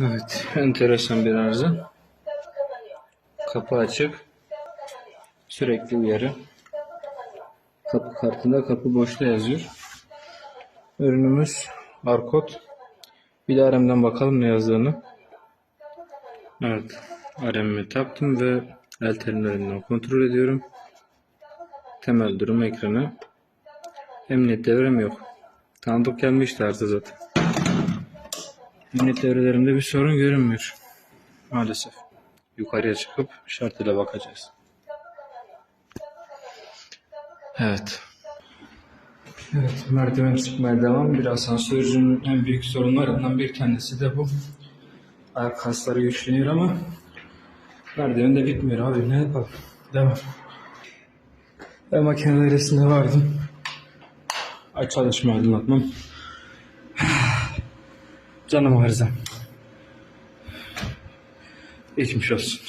Evet, enteresan bir arıza. Kapı açık. Sürekli uyarı. Kapı kartında kapı boşta yazıyor. Ürünümüz Arkot. Bir de RM'den bakalım ne yazdığını. Evet, RM'imi taktım ve el terimlerinden kontrol ediyorum. Temel durum ekranı. Emniyet devrem yok. Tanıdık gelmişti arıza zaten. Emniyet devrelerinde bir sorun görünmüyor. Maalesef. Yukarıya çıkıp şart ile bakacağız. Evet. Evet, merdiven çıkmaya devam. Bir asansörcünün en büyük sorunlarından bir tanesi de bu. Ayak kasları güçleniyor ama merdiven de bitmiyor abi. Ne yapalım? Devam. Ve makine dairesinde vardım. Ay çalışma aydınlatmam. Canım arızam. Geçmiş olsun.